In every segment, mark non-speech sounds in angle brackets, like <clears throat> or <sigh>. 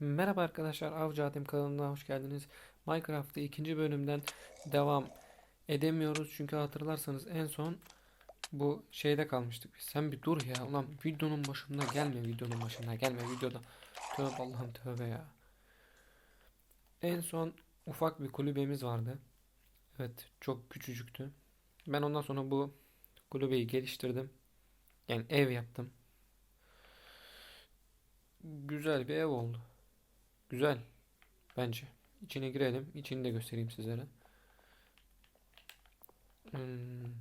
Merhaba arkadaşlar, Avcı Adem kanalına hoş geldiniz. Minecraft'ta ikinci bölümden devam edemiyoruz çünkü hatırlarsanız en son bu şeyde kalmıştık. Sen bir dur ya, ulan videonun başında gelme, videonun başına gelme videoda. Tövbe Allah'ım tövbe ya. En son ufak bir kulübemiz vardı. Evet, çok küçücüktü. Ben ondan sonra bu kulübeyi geliştirdim. Yani ev yaptım. Güzel bir ev oldu. Güzel bence. İçine girelim. İçini de göstereyim sizlere. Hmm.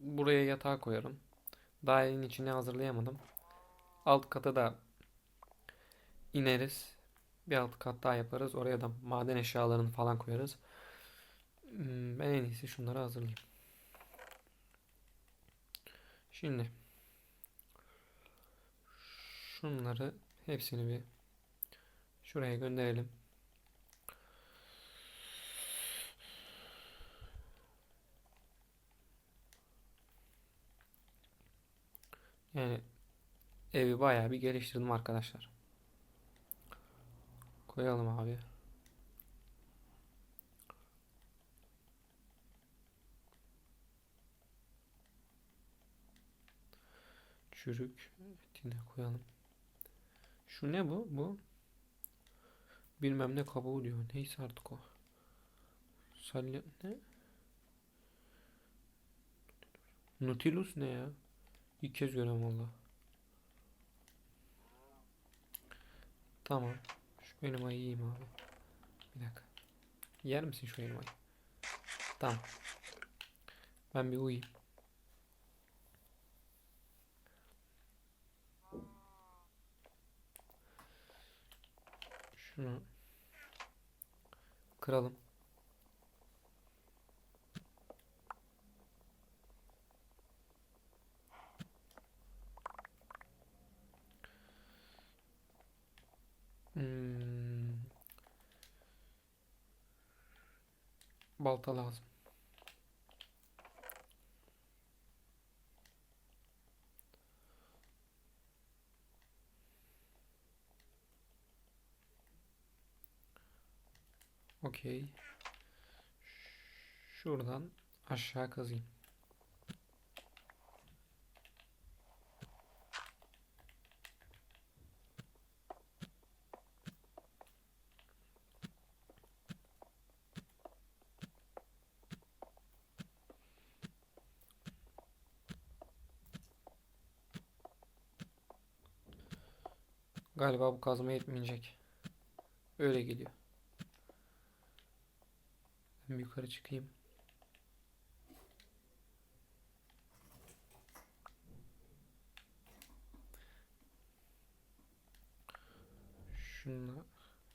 Buraya yatağı koyarım. Dairenin içine hazırlayamadım. Alt kata da ineriz. Bir alt kat daha yaparız. Oraya da maden eşyalarını falan koyarız. Hmm, Ben en iyisi şunları hazırlayayım. Şimdi şunları hepsini bir şuraya gönderelim. Yani evi bayağı bir geliştirdim arkadaşlar. Koyalım abi. Çürük etine koyalım. Şu ne bu? Bu bilmem ne kabuğu diyor. Neyse artık o. Salya ne? Nautilus ne ya? İlk kez görüyorum valla. Tamam. Şu elmayı yiyeyim abi. Bir dakika. Yer misin şu elmayı? Tamam. Ben bir uyuyayım. Şunu kıralım. Hmm. Balta lazım. Okey. Şuradan aşağı kazayım. Galiba bu kazma yetmeyecek. Öyle geliyor. Bir yukarı çıkayım. Şunla.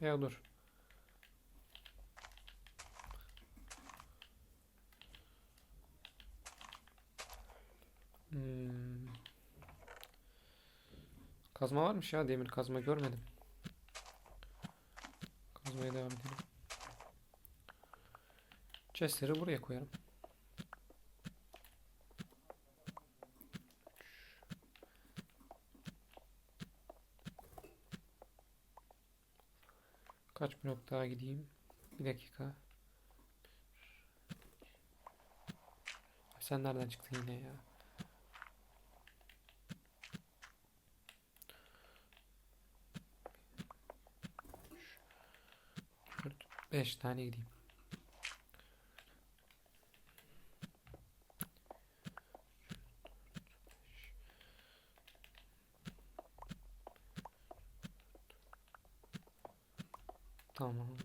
Ya dur. Hmm. Kazma varmış ya demir kazma görmedim. Kazmaya devam edelim. Chestleri buraya koyarım. Kaç blok daha gideyim? Bir dakika. Sen nereden çıktın yine ya? 5 tane gideyim. Tamam.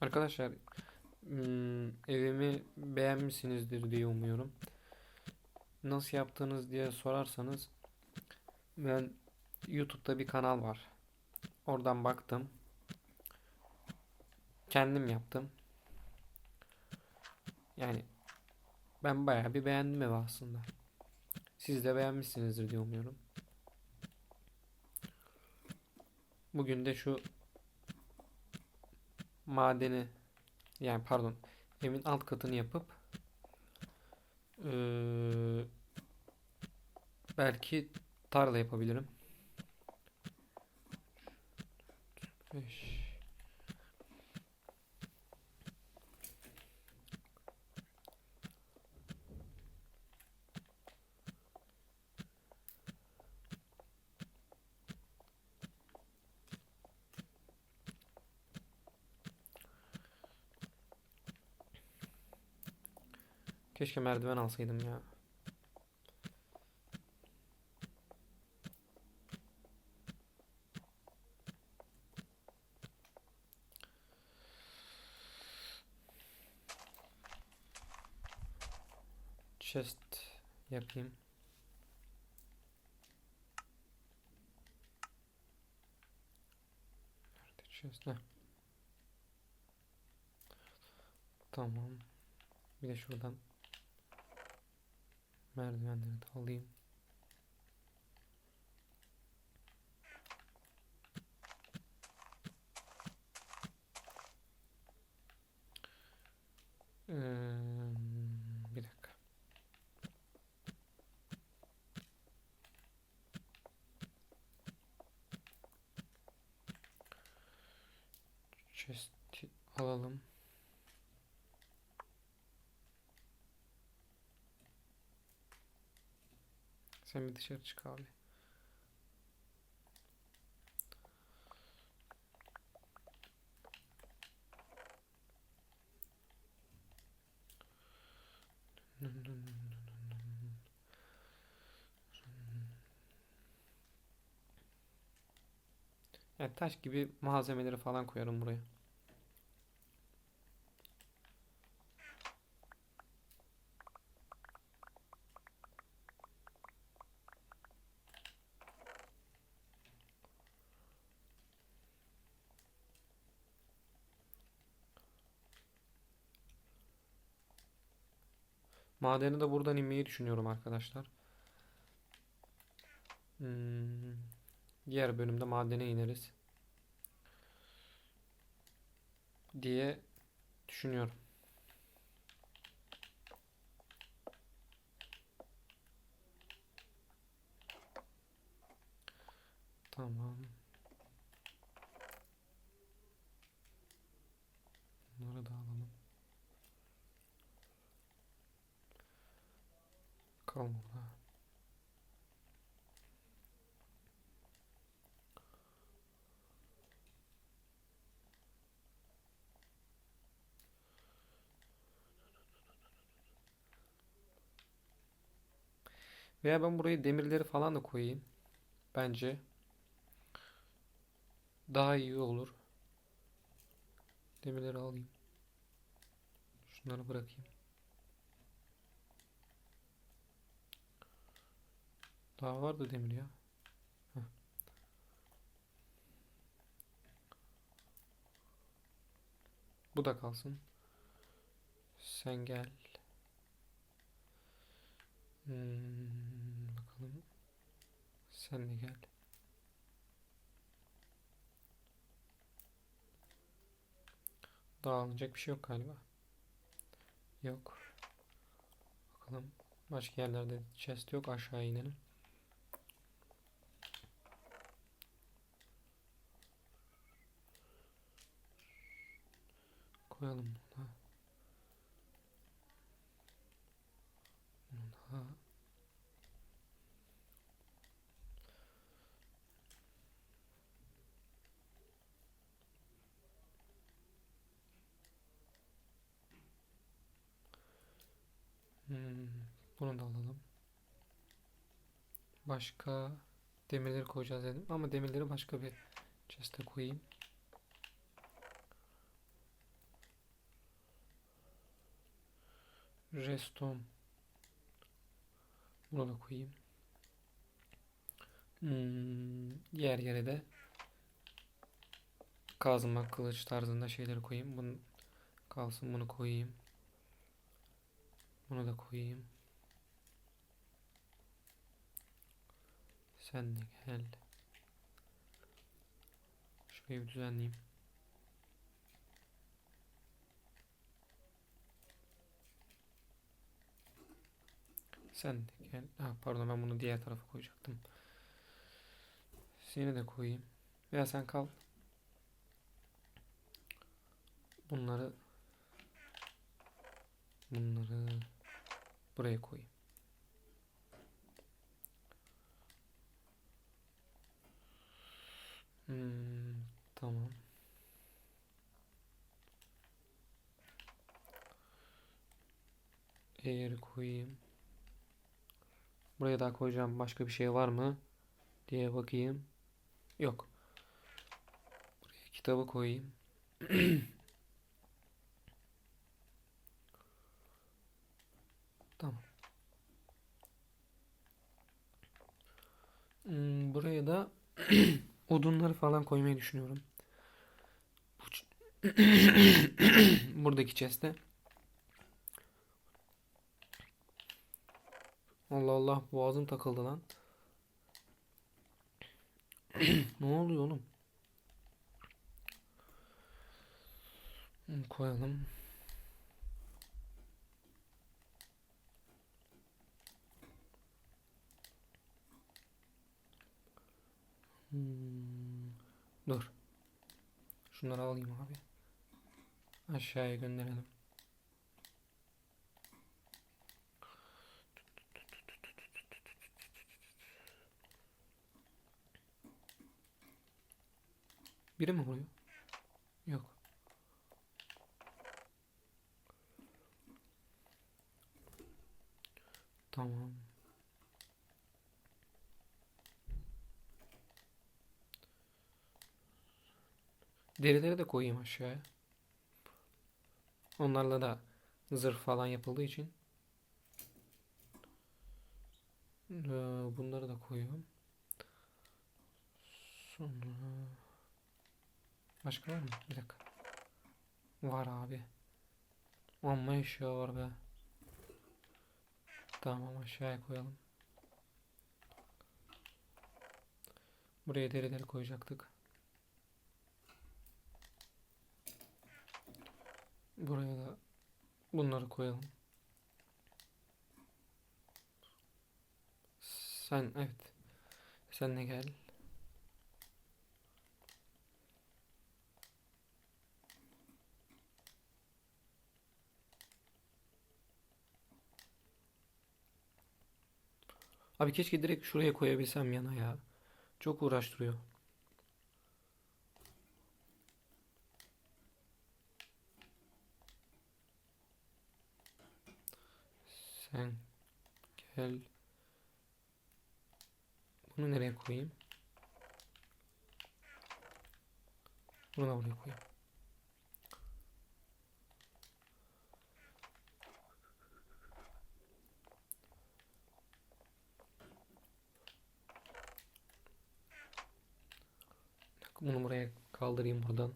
Arkadaşlar Hmm, evimi beğenmişsinizdir diye umuyorum. Nasıl yaptınız diye sorarsanız ben YouTube'da bir kanal var. Oradan baktım. Kendim yaptım. Yani ben bayağı bir beğendim evi aslında. Siz de beğenmişsinizdir diye umuyorum. Bugün de şu madeni yani pardon evin alt katını yapıp eee, belki tarla yapabilirim. 5 Keşke merdiven alsaydım ya. Chest yapayım. Nerede? Heh. Tamam. Bir de şuradan merdivenleri de alayım. Eee, bir dakika. Chest'i alalım. Sen bir dışarı çık abi. Yani taş gibi malzemeleri falan koyarım buraya. Madeni de buradan inmeyi düşünüyorum arkadaşlar. Hmm, diğer bölümde madene ineriz diye düşünüyorum. Tamam. Bunları da alalım. Kal burada. Veya ben buraya demirleri falan da koyayım. Bence daha iyi olur. Demirleri alayım. Şunları bırakayım. Daha vardı demir ya. Bu da kalsın. Sen gel. Hmm, bakalım. Sen de gel. Daha alınacak bir şey yok galiba. Yok. Bakalım. Başka yerlerde chest yok. Aşağı inelim. Koyalım buna. Buna. Hmm, bunu da alalım. Başka demirleri koyacağız dedim ama demirleri başka bir chest'e koyayım. Redstone. Bunu da koyayım. Hmm, yer yere de kazma, kılıç tarzında şeyleri koyayım. Bunu kalsın bunu koyayım. Bunu da koyayım. Sen de gel. Şurayı bir düzenleyeyim. Sen gel. Ha, pardon ben bunu diğer tarafa koyacaktım. Seni de koyayım. Veya sen kal. Bunları bunları buraya koyayım. Hmm, tamam. Eğeri koyayım. Buraya daha koyacağım başka bir şey var mı diye bakayım. Yok. Buraya kitabı koyayım. <clears throat> Tamam. Hmm, buraya da <clears throat> odunları falan koymayı düşünüyorum. <clears throat> Buradaki chest'e. Allah Allah boğazım takıldı lan. <clears throat> Ne oluyor oğlum? Koyalım. Hmm, Dur. Şunları alayım abi. Aşağıya gönderelim. Biri mi vuruyor? Yok. Tamam. Derileri de koyayım aşağıya. Onlarla da zırh falan yapıldığı için. Ee, bunları da koyuyorum. Sonra başka var mı? Bir dakika. Var abi. Amma eşya var be. Tamam aşağıya koyalım. Buraya derileri koyacaktık. Buraya da bunları koyalım. Sen evet. Sen de gel. Abi keşke direkt şuraya koyabilsem yana ya. Çok uğraştırıyor. Sen gel. Bunu nereye koyayım? Bunu da buraya koyayım. Bunu buraya kaldırayım buradan.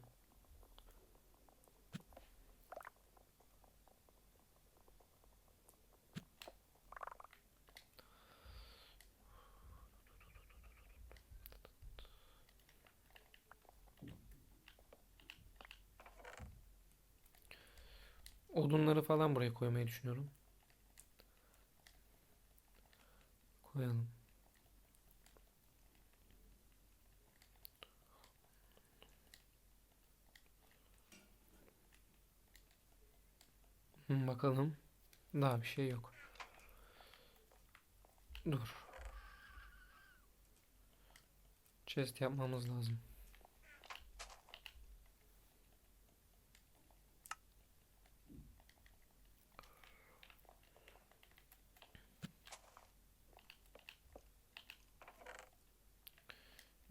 Odunları falan buraya koymayı düşünüyorum. Koyalım. Bakalım. Daha bir şey yok. Dur. Chest yapmamız lazım.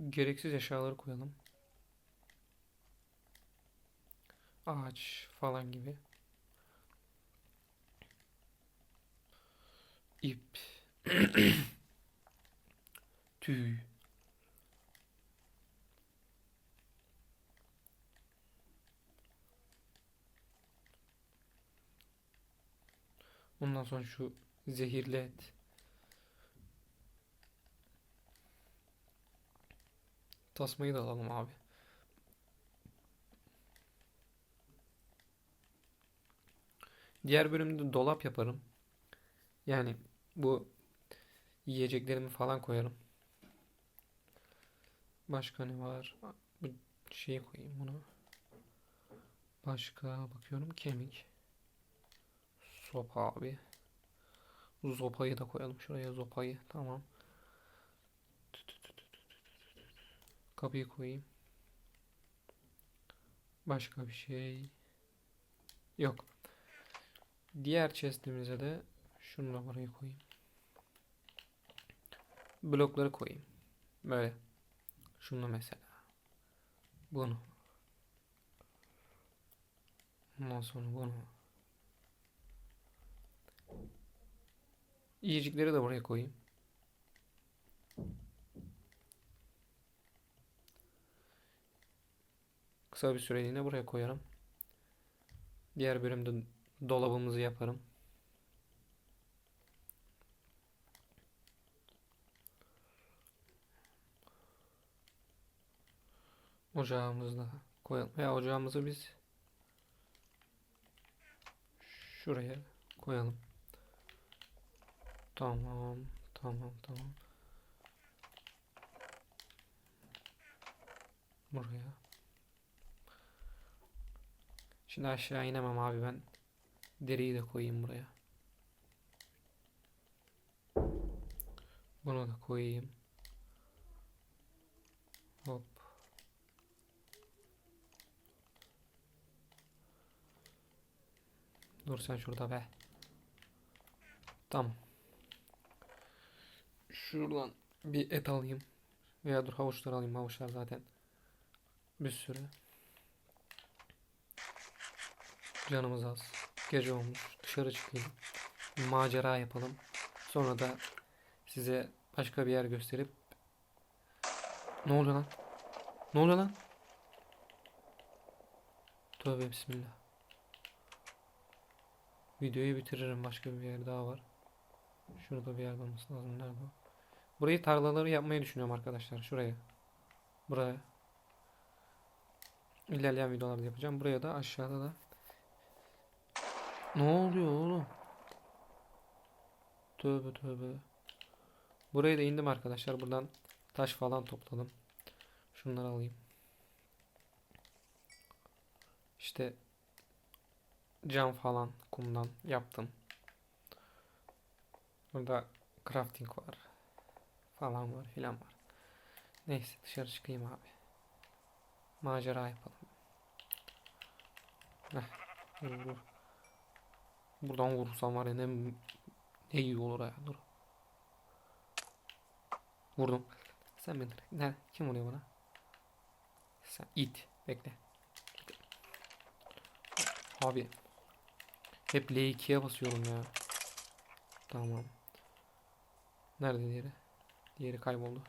Gereksiz eşyaları koyalım. Ağaç falan gibi. İp. <clears throat> Tüy. Ondan sonra şu zehirli et. Tasmayı da alalım abi. Diğer bölümde dolap yaparım. Yani bu yiyeceklerimi falan koyarım. Başka ne var? Bu şeyi koyayım bunu. Başka bakıyorum kemik. Sopa abi. Zopayı da koyalım şuraya zopayı. Tamam. Kapıyı koyayım. Başka bir şey yok. Diğer chest'imize de şunu da buraya koyayım. Blokları koyayım. Böyle. Şunu mesela. Bunu. Ondan sonra bunu. Yiyecekleri de buraya koyayım. Kısa bir süreliğine buraya koyarım. Diğer bölümde dolabımızı yaparım. Ocağımızı da koyalım. Ya ocağımızı biz şuraya koyalım. Tamam, tamam, tamam. Buraya. Şimdi aşağı inemem abi ben. Deriyi de koyayım buraya. Bunu da koyayım. Dur sen şurada be. Tamam. Şuradan bir et alayım. Veya dur havuçlar alayım. Havuçlar zaten bir sürü. Canımız az. Gece olmuş. Dışarı çıkayım. Bir macera yapalım. Sonra da size başka bir yer gösterip Ne oluyor lan? Ne oluyor lan? Tövbe bismillah. Videoyu bitiririm. Başka bir yer daha var. Şurada bir yer olması lazım. Nerede? Burayı tarlaları yapmayı düşünüyorum arkadaşlar. Şuraya. Buraya. İlerleyen videolarda yapacağım. Buraya da aşağıda da. Ne oluyor oğlum? Tövbe tövbe. Buraya da indim arkadaşlar. Buradan taş falan topladım. Şunları alayım. İşte cam falan kumdan yaptım. Burada crafting var. Falan var filan var. Neyse dışarı çıkayım abi. Macera yapalım. Heh, dur, dur. Buradan vurursam var ya ne, ne iyi olur ya dur. Vurdum. Sen beni ne kim vuruyor bana? Sen it bekle. Abi hep L2'ye basıyorum ya. Tamam. Nerede diğeri? Diğeri kayboldu.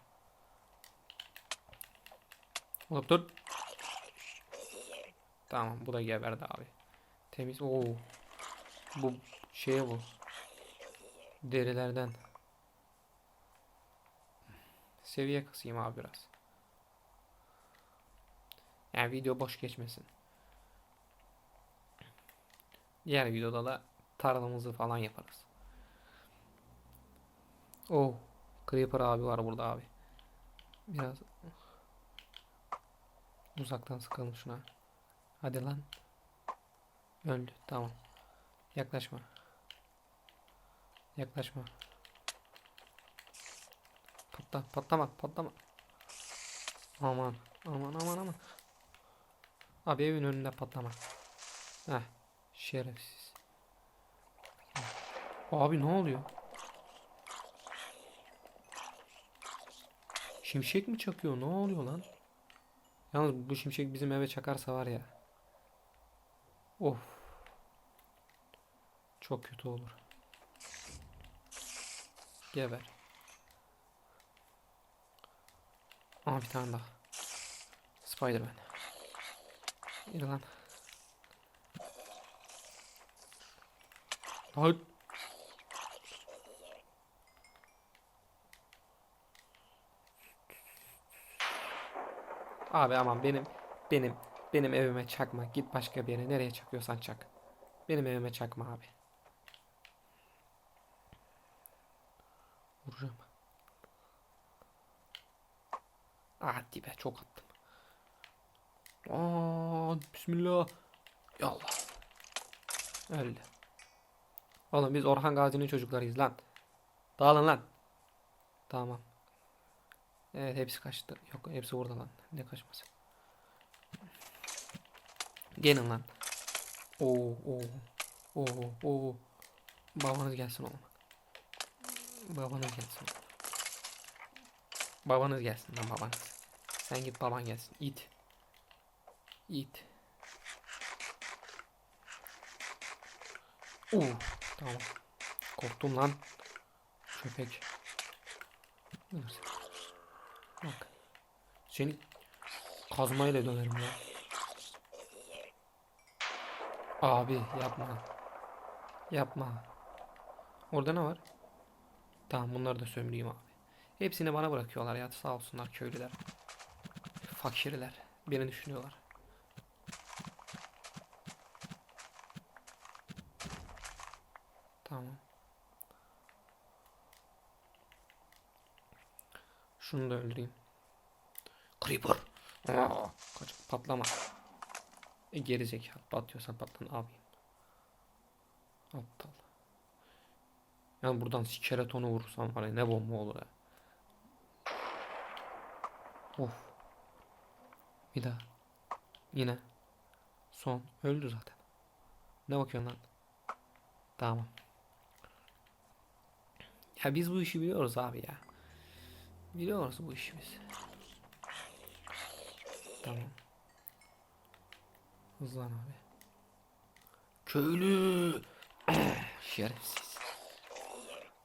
Dur. Tamam bu da geberdi abi. Temiz. Oo. Bu şeye bu. Derilerden. Seviye kasayım abi biraz. Yani video boş geçmesin. Diğer videoda da tarlamızı falan yaparız. Oh. Creeper abi var burada abi. Biraz uzaktan sıkalım şuna. Hadi lan. Öldü. Tamam. Yaklaşma. Yaklaşma. Patla, patlama, patlama. Aman, aman, aman, aman. Abi evin önünde patlama. Heh, şerefsiz. Abi ne oluyor? Şimşek mi çakıyor? Ne oluyor lan? Yalnız bu şimşek bizim eve çakarsa var ya. Of. Çok kötü olur. Geber. Aa bir tane daha. Spiderman. Yürü lan. Hayır. Abi aman benim benim benim evime çakma. Git başka bir yere. Nereye çakıyorsan çak. Benim evime çakma abi. Vuracağım. Hadi be çok attım. Aa, bismillah. Ya Allah. Öldü. Oğlum biz Orhan Gazi'nin çocuklarıyız lan. Dağılın lan. Tamam. Evet hepsi kaçtı. Yok hepsi burada lan. Ne kaçması. Gelin lan. Oo oo. Oo oo. Babanız gelsin oğlum. Babanız gelsin. Babanız gelsin lan babanız. Sen git baban gelsin. İt. İt. Oo, tamam. Korktum lan. Köpek. Sen. Bak. Seni kazmayla dönerim ya. Abi yapma. Yapma. Orada ne var? Tamam bunları da sömüreyim abi. Hepsini bana bırakıyorlar ya sağ olsunlar köylüler. Fakirler. Beni düşünüyorlar. Tamam. Şunu da öldüreyim. Creeper. Aa, kaç patlama. E, geri zekalı patlıyorsan patlan abi. Aptal. Yani buradan skeletonu vursam var ya ne bomba olur ya. Of. Bir daha. Yine. Son. Öldü zaten. Ne bakıyorsun lan? Tamam. Ya biz bu işi biliyoruz abi ya. Biliyoruz bu işi biz. Tamam. Hızlan abi. Köylü. <coughs> Şerefsiz.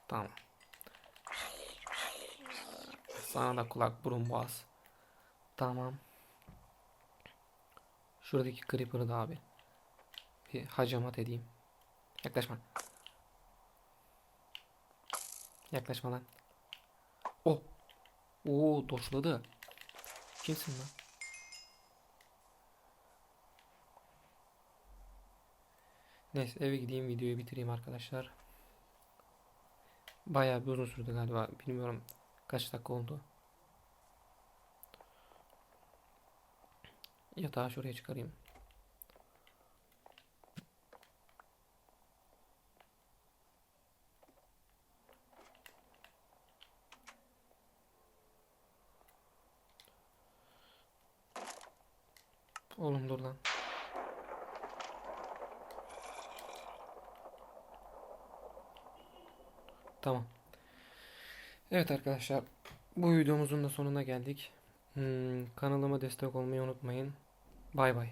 Tamam. Sana da kulak burun boğaz. Tamam. Şuradaki creeper'ı da abi. Bir hacamat edeyim. Yaklaşma. Yaklaşma lan. Oo doşladı. Kimsin lan? Neyse eve gideyim videoyu bitireyim arkadaşlar. Bayağı bir uzun sürdü galiba. Bilmiyorum kaç dakika oldu. Yatağı şuraya çıkarayım. Oğlum dur lan. Tamam. Evet arkadaşlar. Bu videomuzun da sonuna geldik. Hmm, kanalıma destek olmayı unutmayın. Bay bay.